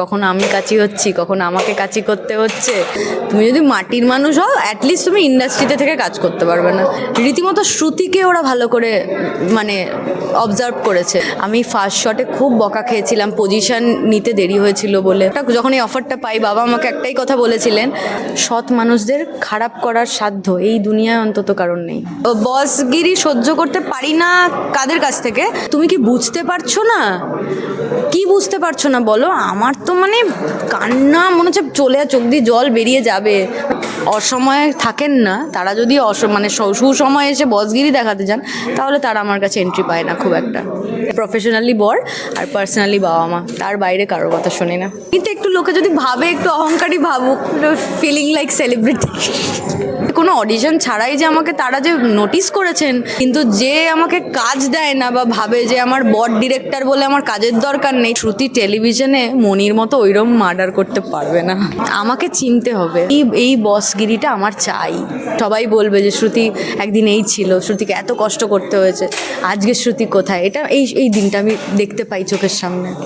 কখনো আমি কাচি হচ্ছি, কখনো আমাকে কাচি করতে হচ্ছে। তুমি যদি মাটির মানুষ হও অ্যাটলিস্ট তুমি ইন্ডাস্ট্রিতে থেকে কাজ করতে পারবে না। রীতিমতো শ্রুতিকে ওরা ভালো করে মানে অবজার্ভ করেছে। আমি ফার্স্ট শটে খুব বকা খেয়েছিলাম পজিশন নিতে দেরি হয়েছিল বলে। যখন এই অফারটা পাই, বাবা আমাকে একটাই কথা বলেছিলেন, সৎ মানুষদের খারাপ করার সাধ্য এই দুনিয়ায় অন্তত কারণ নেই। বসগিরি সহ্য করতে পারি না কাদের কাছ থেকে? তুমি কি বুঝতে পারছ না? কি বুঝতে পারছ না বলো? আমার তো মানে কান্না মনে হচ্ছে চলে চোখ দিয়ে জল বেরিয়ে যাবে। অসময়ে থাকেন না, তারা যদি অস মানে সুসময়ে এসে বসগিরি দেখাতে যান, তাহলে তারা আমার কাছে এন্ট্রি পায় না খুব একটা। প্রফেশনালি বর আর পার্সোনালি বাবা মা, তার বাইরে কারোর কথা শুনি না। কিন্তু একটু লোকে যদি ভাবে, একটু অহংকারী ভাবুক ফিলিং লাইক সেলিব্রিটি কোনো অডিশন ছাড়াই যে আমাকে তারা যে নোটিস করেছেন, কিন্তু যে আমাকে কাজ দেয় না বা ভাবে যে আমার বড ডিরেক্টর বলে আমার কাজের দরকার নেই, শ্রুতি টেলিভিশনে মনির মতো ওইরকম মার্ডার করতে পারবে না। আমাকে চিনতে হবে। এই এই বসগিরিটা আমার চাই। সবাই বলবে যে শ্রুতি একদিন এই ছিল, শ্রুতিকে এত কষ্ট করতে হয়েছে। আজকে শ্রুতি কোথায়? এটা এই এই দিনটা আমি দেখতে পাই চোখের সামনে।